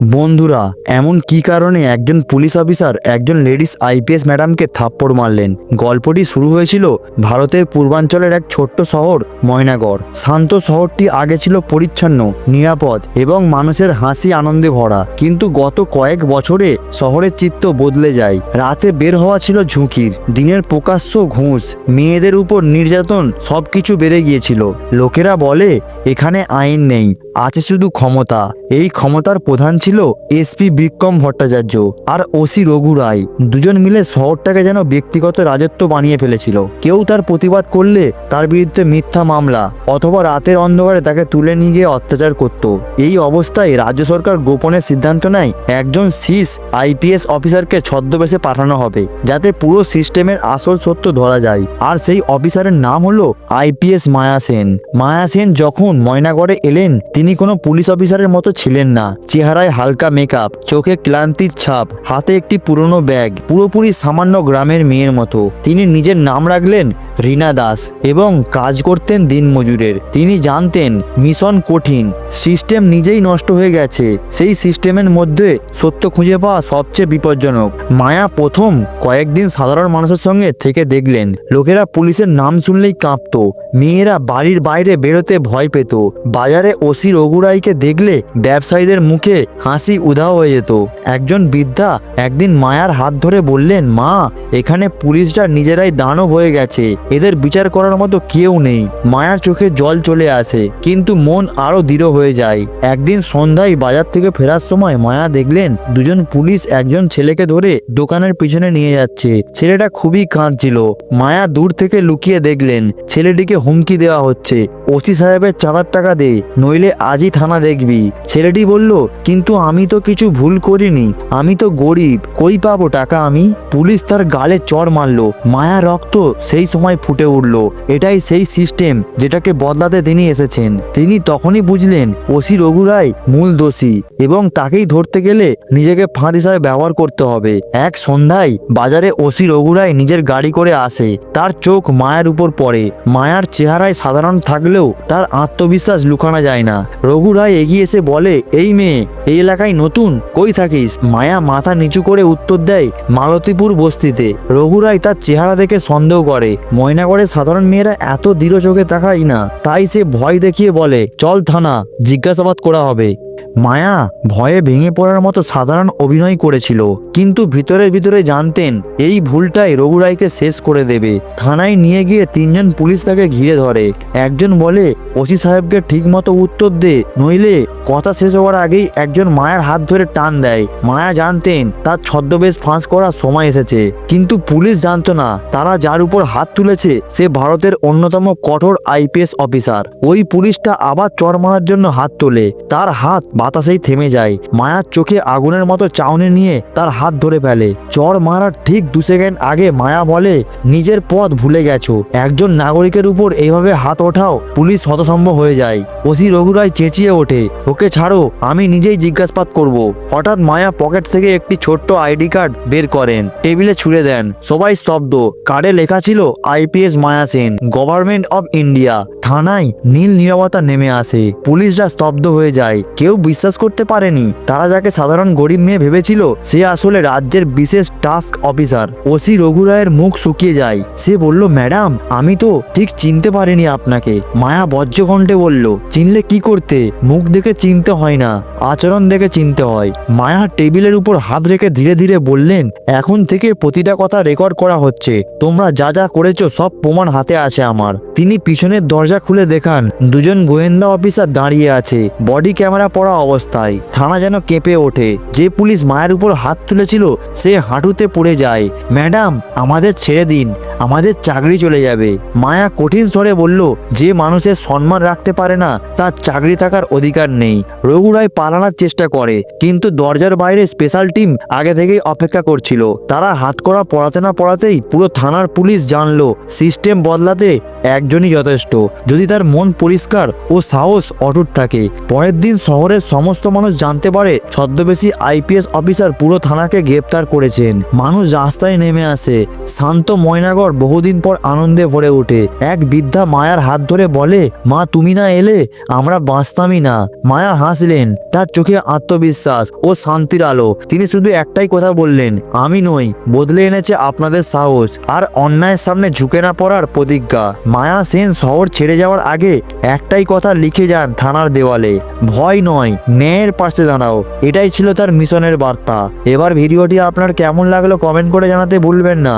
বন্ধুরা, এমন কি কারণে একজন পুলিশ অফিসার একজন লেডিস আইপিএস ম্যাডামকে থাপ্পড় মারলেন? গল্পটি শুরু হয়েছিল ভারতের পূর্বাঞ্চলের এক ছোট্ট শহর, ময়নাগড়। শান্ত শহরটি আগে ছিল পরিচ্ছন্ন, নিরাপদ এবং মানুষের হাসি আনন্দে ভরা। কিন্তু গত কয়েক বছরে শহরের চিত্ত বদলে যায়। রাতে বের হওয়া ছিল ঝুঁকির, দিনের প্রকাশ্য ঘুষ, মেয়েদের উপর নির্যাতন সবকিছু বেড়ে গিয়েছিল। লোকেরা বলে, এখানে আইন নেই, আছে শুধু ক্ষমতা। এই ক্ষমতার প্রধান ছিল এসপি বিক্রম ভট্টাচার্য আর ওসি রঘু রায়। দুজন মিলে শহরটাকে যেন ব্যক্তিগত রাজত্ব বানিয়ে ফেলেছিল। কেউ তার প্রতিবাদ করলে তার বিরুদ্ধে মিথ্যা মামলা অথবা রাতের অন্ধকারে তাকে তুলে নিয়ে গিয়ে অত্যাচার করত। এই অবস্থায় রাজ্য সরকার গোপনে সিদ্ধান্ত নেয়, একজন সিস আইপিএস অফিসারকে ছদ্মবেশে পাঠানো হবে, যাতে পুরো সিস্টেমের আসল সত্য ধরা যায়। আর সেই অফিসারের নাম হলো আইপিএস মায়া সেন। মায়া সেন যখন ময়নাগড়ে এলেন, তিনি কোনো পুলিশ অফিসারের মতো ছিলেন না। চেহারায় হালকা মেকআপ চোখে ক্লান্তির ছাপ, হাতে একটি পুরনো ব্যাগ পুরোপুরি সামান্য গ্রামের মেয়ের মতো। তিনি নিজের নাম রাখলেন রীনা দাস এবং কাজ করতেন দিনমজুরের তিনি জানতেন, মিশন কঠিন সিস্টেম নিজেই নষ্ট হয়ে গেছে। সেই সিস্টেমের মধ্যে সত্য খুঁজে পাওয়া সবচেয়ে বিপজ্জনক। মায়া প্রথম কয়েকদিন সাধারণ মানুষের সঙ্গে থেকে দেখলেন। লোকেরা পুলিশের নাম শুনলেই কাঁপতো। মেয়েরা বাড়ির বাইরে বেরোতে ভয় পেত। বাজারে ওসি রঘুরাইকে দেখলে ব্যবসায়ীদের মুখে হাসি উধাও হয়ে যেত। একজন বৃদ্ধা একদিন মায়ার হাত ধরে বললেন, মা, এখানে পুলিশরা নিজেরাই দানব হয়ে গেছে। এদের বিচার করার মতো কেউ নেই। মায়ার চোখে জল চলে আসে, কিন্তু মন আরও দৃঢ় হয়ে যায়। একদিন সন্ধ্যায় বাজার থেকে ফেরার সময় মায়া দেখলেন, দুজন পুলিশ একজন ছেলেকে ধরে দোকানের পিছনে নিয়ে যাচ্ছে। ছেলেটা খুবই কাঁদছিল। মায়া দূর থেকে লুকিয়ে দেখলেন, ছেলেটিকে হুমকি দেওয়া হচ্ছে। ওসি সাহেবের চাঁদার টাকা দে, নইলে আজই থানা দেখবি। ছেলেটি বলল, কিন্তু আমি তো কিছু ভুল করিনি। আমি তো গরিব। কই পাবো টাকা আমি? পুলিশ তার গালে চড় মারলো। মায়া রক্ত সেই সময় ফুটে উঠল। এটাই সেই সিস্টেম যেটাকে বদলাতে তিনি এসেছেন। তিনি তখনই বুঝলেন, ওসি রঘু রায় মূল দোষী এবং তাকেই ধরতে গেলে নিজেকে ফাঁদ হিসাবে ব্যবহার করতে হবে। এক সন্ধ্যায় বাজারে ওসি রঘু রায় নিজের গাড়ি করে আসে। তার চোখ মায়ের উপর পড়ে। মায়ার চেহারায় সাধারণ থাকলেও তার আত্মবিশ্বাস লুকানো যায় না। রঘু রায় এগিয়ে এসে বলে, এই মেয়ে, এই এলাকায় নতুন কই থাকিস? মায়া মাথা নিচু করে উত্তর দেয় মালতীপুর বস্তিতে। রঘুরাই তার চেহারা দেখে সন্দেহ করে। ময়নাগড়ে সাধারণ মেয়েরা এত দৃঢ় চোখে তাকায় না। তাই সে ভয় দেখিয়ে বলে, চল থানা, জিজ্ঞাসাবাদ করা হবে। মায়া ভয়ে ভেঙে পড়ার মতো সাধারণ অভিনয় করেছিল। কিন্তু ভিতরে ভিতরে জানতেন, এই ভুলটাই রঘুরাইকে শেষ করে দেবে। থানায় নিয়ে গিয়ে তিনজন পুলিশ তাকে ঘিরে ধরে। একজন বলে, ওসি সাহেবকে ঠিকমতো উত্তর দে, নইলে কথা শেষ হওয়ার আগেই একজন মায়ের হাত ধরে টান দেয়। মায়া জানতেন, তার ছদ্মবেশ ফাঁস করার সময় এসেছে। কিন্তু পুলিশ জানতো না, তারা যার উপর হাত তুলেছে, সে ভারতের অন্যতম কঠোর আইপিএস অফিসার। ওই পুলিশটা আবার চর মারার জন্য হাত তোলে। তার হাত বাতাসেই থেমে যায়। মায়ার চোখে আগুনের মতো চাউনি নিয়ে তার হাত ধরে ফেলে। চর মারার ঠিক দু সেকেন্ড আগে মায়া বলে, নিজের পথ ভুলে গেছো। একজন নাগরিকের উপর এইভাবে হাত ওঠাও, পুলিশ হতসম্ভব হয়ে যায়। ওসি রঘুরায় চেঁচিয়ে ওঠে, ওকে ছাড়ো, আমি নিজেই জিজ্ঞাসাবাদ করব। হঠাৎ মায়া পকেট থেকে একটি ছোট্ট আইডি কার্ড বের করেন। টেবিলে ছুঁড়ে দেন। সবাই স্তব্ধ। কার্ডে লেখা ছিল, IPS Maya Sen, government of India. থানায় নীল নিরবতা নেমে আসে। পুলিশরা স্তব্ধ হয়ে যায়। কেউ বিশ্বাস করতে পারেনি। তারা যাকে সাধারণ গরিব মেয়ে ভেবেছিল, সে আসলে রাজ্যের বিশেষ টাস্ক অফিসার ওসি রঘুরায়ের মুখ শুকিয়ে যায়। সে বলল, ম্যাডাম, আমি তো ঠিক চিনতে পারিনি আপনাকে। মায়া বজ্রকণ্ঠে বলল, চিনলে কি করতে? মুখ দেখে চিনতে হয় না, আচরণ দেখে চিনতে হয়। মায়া টেবিলের উপর হাত রেখে ধীরে ধীরে বললেন, এখন থেকে প্রতিটা কথা রেকর্ড করা হচ্ছে। তোমরা যা যা করেছ সব প্রমাণ হাতে আছে আমার। তিনি পিছনের দরজা খুলে দেখান। দুজন গোয়েন্দা অফিসার দাঁড়িয়ে আছে। বডি ক্যামেরা পড়া অবস্থায়। থানা যেন কেঁপে ওঠে। যে পুলিশ মায়ের উপর হাত তুলেছিল, সে হাঁটুতে পড়ে যায়। ম্যাডাম, আমাদের ছেড়ে দিন। আমাদের চাকরি চলে যাবে। মায়া কঠিন স্বরে বলল, যে মানুষের সম্মান রাখতে পারে না, তার চাকরি থাকার অধিকার নেই। রঘুরায় পালানোর চেষ্টা করে, কিন্তু দরজার বাইরে স্পেশাল টিম আগে থেকেই অপেক্ষা করছিল। তারা হাত করা পড়াতে না পড়াতেই পুরো থানার পুলিশ জানলো সিস্টেম বদলাতে একজনই যথেষ্ট। যদি তার মন পরিষ্কার ও সাহস অটুট থাকে, পরের দিন শহরের সমস্ত মানুষ জানতে পারে ছদ্মবেশী আইপিএস অফিসার পুরো থানাকে গ্রেপ্তার করেছেন। মানুষ রাস্তায় নেমে আসে। শান্ত ময়নাগর বহুদিন পর আনন্দে ভরে ওঠে। এক বৃদ্ধা মায়ার হাত ধরে বলে, মা, তুমি না এলে আমরা বাঁচতামই না। মায়া হাসলেন, তার চোখে আত্মবিশ্বাস ও শান্তির আলো। তিনি শুধু একটাই কথা বললেন, আমি নই, বদলে এনেছে আপনাদের সাহস আর অন্যায়ের সামনে ঝুঁকে না পড়ার প্রতিজ্ঞা। মায়া সেন শহর ছেড়ে যাওয়ার আগে একটাই কথা লিখে যান থানার দেওয়ালে, ভয় নয়, ন্যায়ের পাশে দাঁড়াও। এটাই ছিল তার মিশনের বার্তা। এবার ভিডিওটি আপনার কেমন লাগল কমেন্ট করে জানাতে ভুলবেন না।